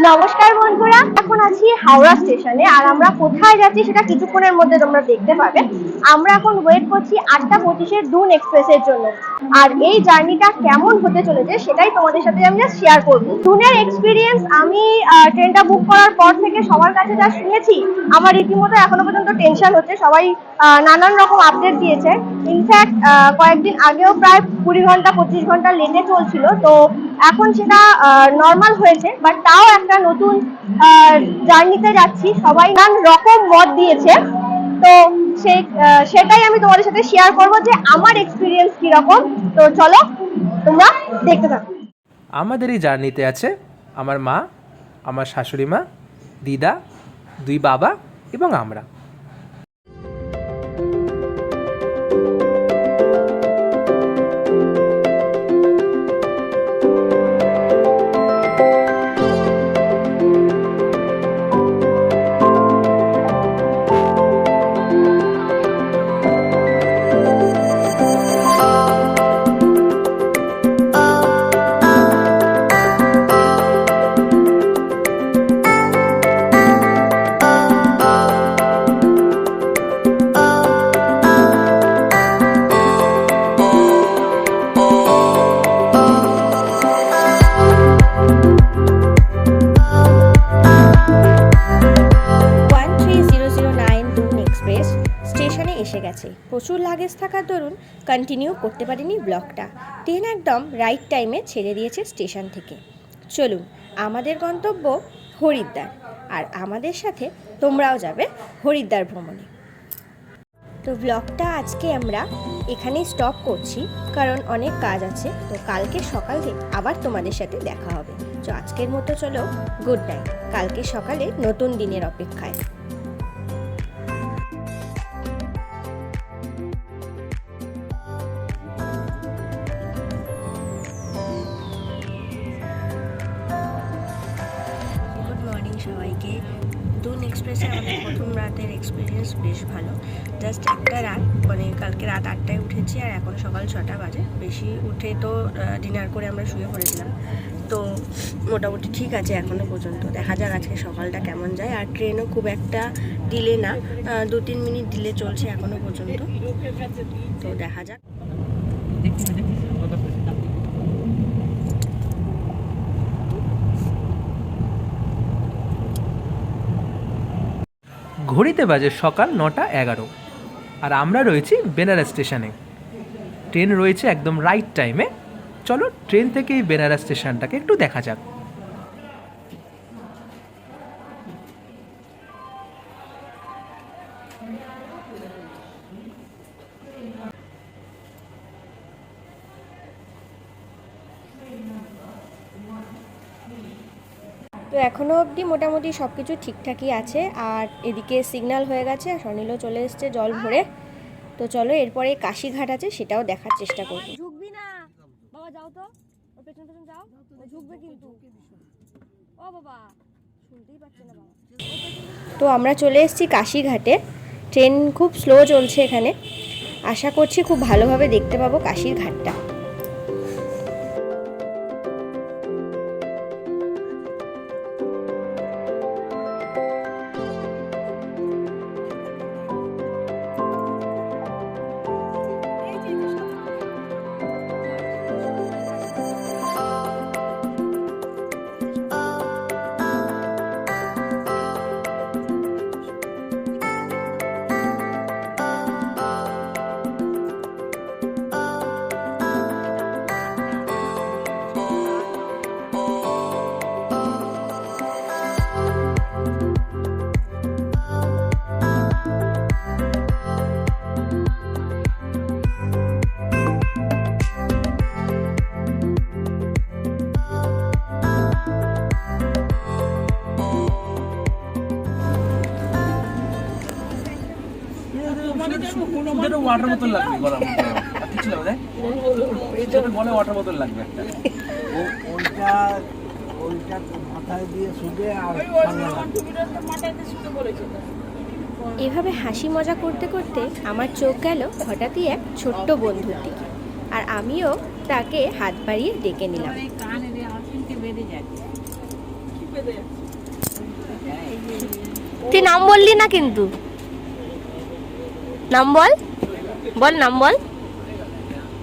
নমস্কার বন্ধুরা, এখন আছি হাওড়া স্টেশনে, আর আমরা কোথায় যাচ্ছি সেটা কিছুক্ষণের মধ্যে তোমরা দেখতে পাবে। আমরা এখন ওয়েট করছি আটটা পঁচিশের দুন এক্সপ্রেসের জন্য। আর এই জার্নিটা কেমন হতে চলেছে সেটাই তোমাদের সাথে আমি শেয়ার করব। দুনের এক্সপিরিয়েন্স আমি ট্রেনটা বুক করার পর থেকে সবার কাছে যা শুনেছি, আমার রীতিমতো এখনও পর্যন্ত টেনশন হচ্ছে। সবাই নানান রকম আপডেট দিয়েছে। ইনফ্যাক্ট কয়েকদিন আগেও প্রায় কুড়ি ঘণ্টা, পঁচিশ ঘণ্টা লেটে চলছিল। তো এখন সেটা নর্মাল হয়েছে বাট তাও একটা নতুন জার্নিতে যাচ্ছি। সবাই নানান রকম মত দিয়েছে। তো সেই সেটাই আমি তোমাদের সাথে শেয়ার করব যে আমার এক্সপিরিয়েন্স কীরকম। তো চলো, তোমরা দেখতে থাকো। আমাদের এই জার্নিতে আছে আমার মা, আমার শাশুড়ি মা, দিদা, দুই বাবা এবং আমরা। গেছে প্রচুর লাগেজ থাকার দরুন কন্টিনিউ করতে পারিনি ব্লকটা ট্রেন একদম রাইট টাইমে ছেড়ে দিয়েছে স্টেশন থেকে। চলুন, আমাদের গন্তব্য হরিদ্বার। আর আমাদের সাথে তোমরাও যাবে হরিদ্বার ভ্রমণে। তো ব্লগটা আজকে আমরা এখানেই স্টপ করছি, কারণ অনেক কাজ আছে। তো কালকে সকালে আবার তোমাদের সাথে দেখা হবে। তো আজকের মতো চলো গুড নাইট কালকে সকালে নতুন দিনের অপেক্ষায়। এক্সপ্রেসে আমাদের প্রথম রাতের এক্সপিরিয়েন্স বেশ ভালো। জাস্ট একটা রাত মানে কালকে রাত আটটায় উঠেছি আর এখন সকাল ছটা বাজে। বেশি উঠে তো ডিনার করে আমরা শুয়ে পড়েছিলাম। তো মোটামুটি ঠিক আছে এখনও পর্যন্ত। দেখা যাক আজকে সকালটা কেমন যায়। আর ট্রেনও খুব একটা ডিলে না। দু তিন মিনিট ডিলে চলছে এখনও পর্যন্ত। তো দেখা যাক। ঘড়িতে বাজে সকাল নটা এগারো। আর আমরা রয়েছি বেনারস স্টেশনে। ট্রেন রয়েছে একদম রাইট টাইমে চলো ট্রেন থেকে এই বেনারস স্টেশনটাকে একটু দেখা যাক। তো এখনও অবধি মোটামুটি সব কিছু ঠিকঠাকই আছে। আর এদিকে সিগন্যাল হয়ে গেছে আর সনিলও চলে এসছে জল ভরে। তো চলো এরপরে কাশিঘাট আছে সেটাও দেখার চেষ্টা করব। ঝুঁকবি না। বাবা যাও তো। ওর পেছন পেছন যাও। ঝুঁকবে কিন্তু। ও বাবা তো আমরা চলে এসেছি কাশিঘাটে। ট্রেন খুব স্লো চলছে এখানে। আশা করছি খুব ভালোভাবে দেখতে পাবো কাশির ঘাটটা। ওয়াটার বোতল লাগবে গরম কিছু লাগবে। বলে ওয়াটার বোতল লাগবে। একটা ওইটা ওইটা মাথায় দিয়ে শুধু আর এভাবে হাসি মজা করতে করতে আমার চোখ গেল হঠাৎই এক ছোট্ট বন্ধুর দিকে। আর আমিও তাকে হাত বাড়িয়ে ডেকে নিলাম। তুই নাম বললি না কিন্তু। নাম বল। বল নাম বল।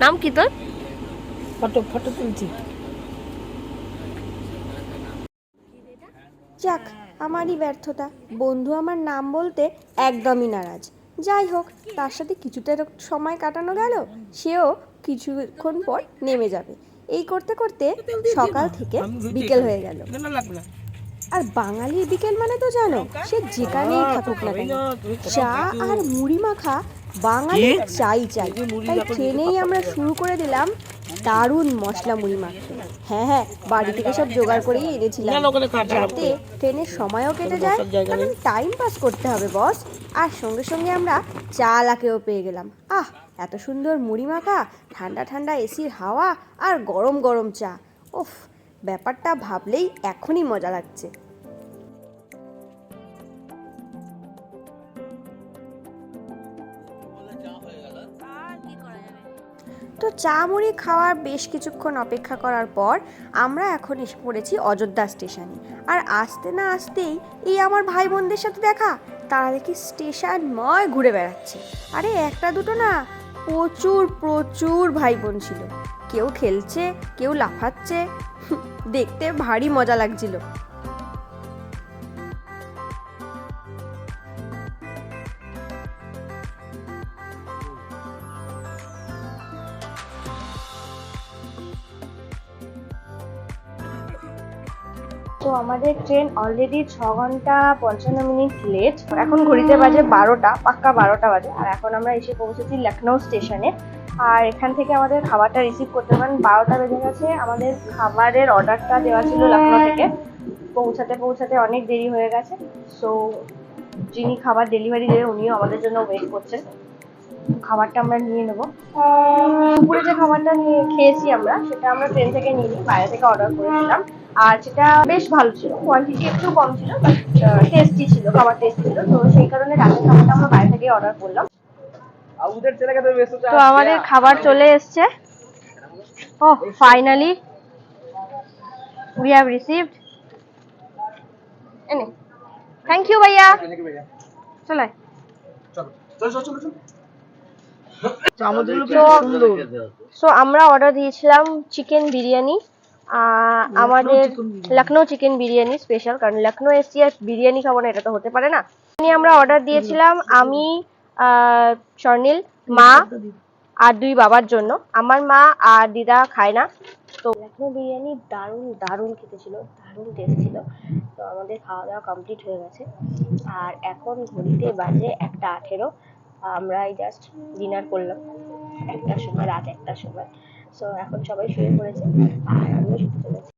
নাম কি তোর? ফটো ফটো তুলছি। যাক আমারই ব্যর্থতা। বন্ধু আমার নাম বলতে একদমই নারাজ। যাই হোক তার সাথে কিছুটা সময় কাটানো গেল সেও কিছুক্ষণ পর নেমে যাবে। এই করতে করতে সকাল থেকে বিকেল হয়ে গেল। আর বাঙালির বিকেল মানে তো জানো সে যেখানেই থাকুক না কেন চা আর মুড়ি মাখা বাঙালি চাই চাই। তাই ট্রেনেই আমরা শুরু করে দিলাম দারুণ মশলা মুড়ি মাখতে। হ্যাঁ হ্যাঁ বাড়ি থেকে সব জোগাড় করেই এনেছিলাম। যাতে ট্রেনের সময়ও কেটে যায় কারণ টাইম পাস করতে হবে বস আর সঙ্গে সঙ্গে আমরা চা লাকেও পেয়ে গেলাম। আহ এত সুন্দর মুড়ি মাখা ঠান্ডা ঠান্ডা এসির হাওয়া আর গরম গরম চা। ওফ ব্যাপারটা ভাবলেই এখনই মজা লাগছে। চা মুড়ি খাওয়ার বেশ কিছুক্ষণ অপেক্ষা করার পর আমরা এখন এসে পড়েছি অযোধ্যা স্টেশনে। আর আসতে না আসতেই এই আমার ভাই বোনদের সাথে দেখা, তারা দেখি স্টেশন ময় ঘুরে বেড়াচ্ছে। আরে একটা দুটো না, প্রচুর প্রচুর ভাই বোন ছিল। কেউ খেলছে, কেউ লাফাচ্ছে। দেখতে ভারী মজা লাগছিল। তো আমাদের ট্রেন অলরেডি ছ ঘণ্টা পঞ্চান্ন মিনিট লেট এখন ঘড়িতে বাজে বারোটা, পাক্কা বারোটা বাজে। আর এখন আমরা এসে পৌঁছেছি লখনৌ স্টেশনে আর এখান থেকে আমাদের খাবারটা রিসিভ করতে পারেন। বারোটা বেজে গেছে। আমাদের খাবারের অর্ডারটা দেওয়া ছিল লখনৌ থেকে। পৌঁছাতে পৌঁছাতে অনেক দেরি হয়ে গেছে। সো যিনি খাবার ডেলিভারি দেবে, উনিও আমাদের জন্য ওয়েট করছেন। খাবারটা আমরা নিয়ে নেব। দুপুরে যে খাবারটা নিয়ে খেয়েছি আমরা, সেটা আমরা ট্রেন থেকে নিয়ে নিই বাইরে থেকে অর্ডার করেছিলাম। আর সেটা বেশ ভালো ছিল। কোয়ান্টিটি একটু কম ছিল বাট টেস্টি ছিল খাবার টেস্টি ছিল। তো সেই কারণে রাতের খাবারটা আমরা বাইরে থেকে অর্ডার করলাম। তো আমাদের খাবার চলে এসছে। ও ফাইনালি উই হ্যাভ রিসিভড এনে। থ্যাংক ইউ ভাইয়া। চলে তো আমরা অর্ডার দিয়েছিলাম চিকেন বিরিয়ানি। আমাদের লখনৌ চিকেন বিরিয়ানি স্পেশাল কারণ লখনৌ এসছি আর বিরিয়ানি খাব না এটা তো হতে পারে না। আমরা অর্ডার দিয়েছিলাম আমি আহ, স্বর্ণিল মা আর দুই বাবার জন্য। আমার মা আর দিদা খায় না। তো লখনৌ বিরিয়ানি দারুণ দারুণ খেতে ছিল দারুণ টেস্ট ছিল। তো আমাদের খাওয়া দাওয়া কমপ্লিট হয়ে গেছে। আর এখন ঘড়িতে বাজে একটা আঠেরো। আমরা এই জাস্ট ডিনার করলাম। একটার সময় রাত একটার সময়। সো এখন সবাই শুয়ে পড়েছে আর আমিও শুতে চলেছি।